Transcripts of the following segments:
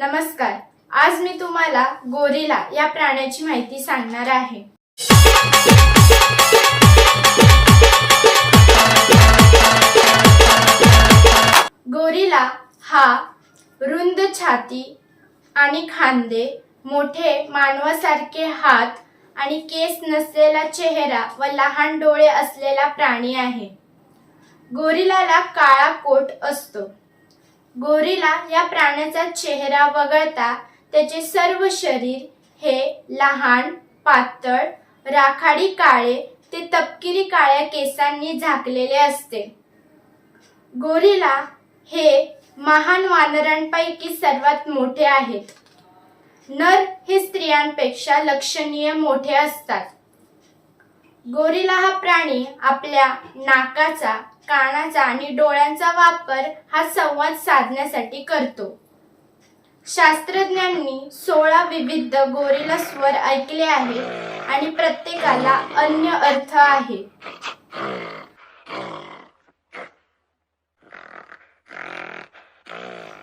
नमस्कार. आज मी तुम्हाला गोरिला या प्राण्याची माहिती सांगणार आहे. गोरिला हा रुंद छाती आणि खांदे मोठे मानवासारखे हात आणि केस नसलेला चेहरा व लहान डोळे असलेला प्राणी आहे. गोरिलाला काळा कोट असतो. गोरीला या प्राण्याचा चेहरा वगळता त्याचे सर्व शरीर हे लहान पातळ राखाडी काळे ते तपकिरी काळ्या केसांनी झाकलेले असते. गोरिला हे महान वानरांपैकी सर्वात मोठे आहेत. नर हे स्त्रियांपेक्षा लक्षणीय मोठे असतात. गोरिला हा प्राणी आपल्या नाकाचा कानाचा आणि डोळ्यांचा वापर हा संवाद साधण्यासाठी करतो. शास्त्रज्ञांनी सोळा विविध गोरिला स्वर ऐकले आहे आणि प्रत्येकाला अन्य अर्थ आहे.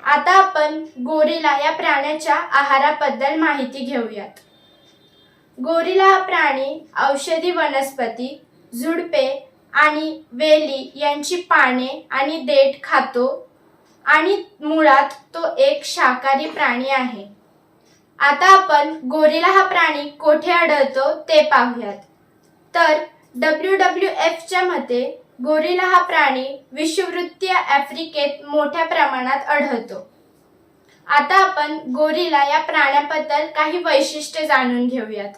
आता आपण गोरिला या प्राण्याच्या आहाराबद्दल माहिती घेऊयात. गोरिला हा प्राणी औषधी वनस्पती झुडपे आणि वेली यांची पाने आणि देठ खातो आणि मुळात तो एक शाकाहारी प्राणी आहे. आता आपण गोरिला हा प्राणी कोठे आढळतो ते पाहूयात. तर डब्ल्यू डब्ल्यू एफच्या मते गोरिला हा प्राणी विषुववृत्तीय आफ्रिकेत मोठ्या प्रमाणात आढळतो. आता आपण गोरिला या प्राण्याबद्दल काही वैशिष्ट्ये जाणून घेऊयात.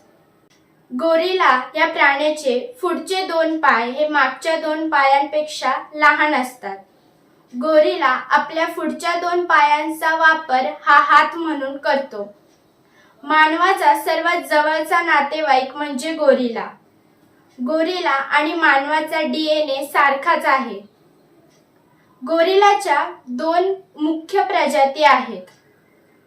गोरिला या प्राण्याचे पुढचे दोन पाय हे मागच्या दोन पायांपेक्षा लहान असतात. गोरिला आपल्या पुढच्या दोन पायांचा वापर हा हात म्हणून करतो. मानवाचा सर्वात जवळचा नातेवाईक म्हणजे गोरिला. गोरिला आणि मानवाचा डीएनए सारखाच आहे. गोरिलाच्या दोन मुख्य प्रजाती आहेत.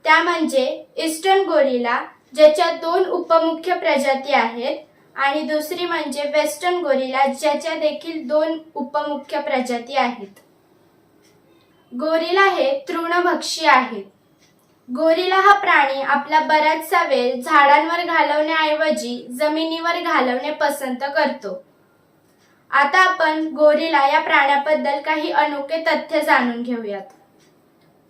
त्या म्हणजे इस्टर्न गोरिला ज्याच्या दोन उपमुख्य प्रजाती आहेत आणि दुसरी म्हणजे वेस्टर्न गोरिला ज्याच्या देखील दोन उपमुख्य प्रजाती आहेत. गोरिला हे तृणभक्षी आहेत गोरिला हा प्राणी आपला बराचसा वेळ झाडांवर घालवण्याऐवजी जमिनीवर घालवणे पसंत करतो. आता आपण गोरिला या प्राण्याबद्दल काही अनोखे तथ्य जाणून घेऊयात.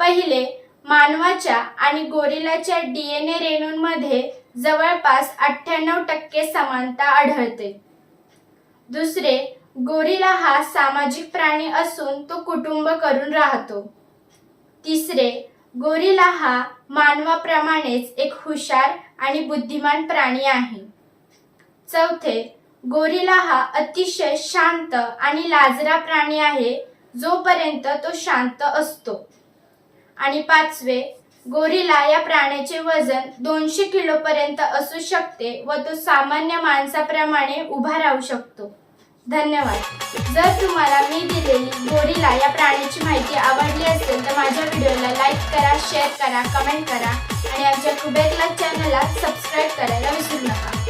पहिले मानवाच्या आणि गोरिलाच्या डीएनए रेणूंमध्ये जवळपास अठ्ठ्याण्णव टक्के समानता आढळते. दुसरे गोरिला हा सामाजिक प्राणी असून तो कुटुंब करून राहतो. तिसरे गोरिला हा मानवाप्रमाणेच एक हुशार आणि बुद्धिमान प्राणी आहे. चौथे गोरिला हा अतिशय शांत आणि लाजरा प्राणी आहे जोपर्यंत तो शांत असतो. आणि पाचवे गोरिला या प्राण्याचे वजन दोनशे किलो पर्यंत असू शकते व तो सामान्य माणसाप्रमाणे उभा राहू शकतो. धन्यवाद. जर तुम्हाला मी दिलेली गोरिला या प्राण्याची माहिती आवडली असेल तर माझ्या व्हिडिओला लाईक करा शेअर करा कमेंट करा आणि आमच्या कुबेरला चॅनलला सबस्क्राईब करायला विसरू नका.